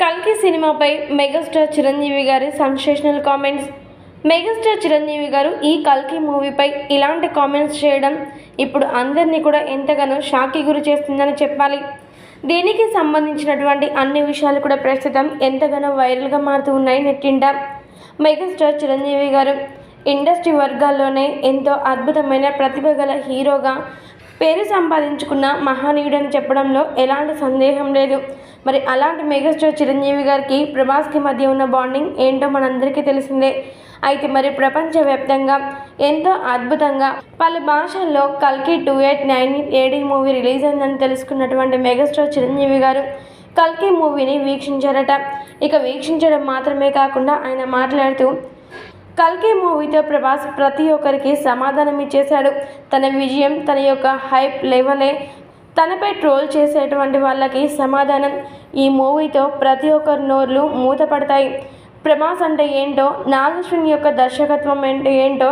కల్కి సినిమాపై మెగాస్టార్ చిరంజీవి గారి సెన్సేషనల్ కామెంట్స్ మెగాస్టార్ చిరంజీవి గారు ఈ కల్కి మూవీపై ఇలాంటి కామెంట్స్ చేయడం ఇప్పుడు అందరినీ కూడా ఎంతగానో షాకి గురి చేస్తుందని చెప్పాలి. దీనికి సంబంధించినటువంటి అన్ని విషయాలు కూడా ప్రస్తుతం ఎంతగానో వైరల్గా మారుతూ ఉన్నాయి నెట్టింట మెగాస్టార్ చిరంజీవి గారు ఇండస్ట్రీ వర్గాల్లోనే ఎంతో అద్భుతమైన ప్రతిభ గల హీరోగా పేరు సంపాదించుకున్న మహానీయుడని చెప్పడంలో ఎలాంటి సందేహం లేదు. మరి అలాంటి మెగాస్టార్ చిరంజీవి గారికి ప్రభాస్కి మధ్య ఉన్న బాండింగ్ ఏంటో మనందరికీ తెలిసిందే. అయితే మరి ప్రపంచవ్యాప్తంగా ఎంతో అద్భుతంగా పలు భాషల్లో కల్కి two eight nine AD movie release అయిందని తెలుసుకున్నటువంటి మెగాస్టార్ చిరంజీవి గారు కల్కి మూవీని వీక్షించారట. ఇక వీక్షించడం మాత్రమే కాకుండా ఆయన మాట్లాడుతూ కల్కి మూవీతో ప్రభాస్ ప్రతి ఒక్కరికి సమాధానం ఇచ్చేశాడు. తన విజయం తన యొక్క హైప్ లెవెలే తనపై ట్రోల్ చేసేటువంటి వాళ్ళకి సమాధానం. ఈ మూవీతో ప్రతి ఒక్కరి నోర్లు మూతపడతాయి. ప్రభాస్ అంటే ఏంటో నాగశ్విన్ యొక్క దర్శకత్వం అంటే ఏంటో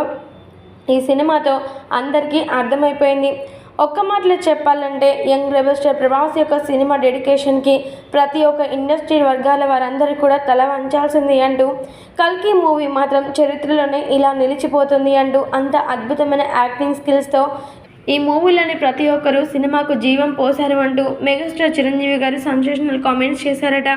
ఈ సినిమాతో అందరికీ అర్థమైపోయింది. ఒక్క మాటలో చెప్పాలంటే యంగ్ రెబల్ స్టార్ ప్రభాస్ యొక్క సినిమా డెడికేషన్కి ప్రతి ఒక్క ఇండస్ట్రీ వర్గాల వారందరూ కూడా తల వంచాల్సింది అంటూ కల్కి మూవీ మాత్రం చరిత్రలోనే ఇలా నిలిచిపోతుంది అంటూ అంత అద్భుతమైన యాక్టింగ్ స్కిల్స్తో ఈ మూవీలోని ప్రతి ఒక్కరూ సినిమాకు జీవం పోశారు అంటూ మెగాస్టార్ చిరంజీవి గారు సంసేషనల్ కామెంట్స్ చేశారట.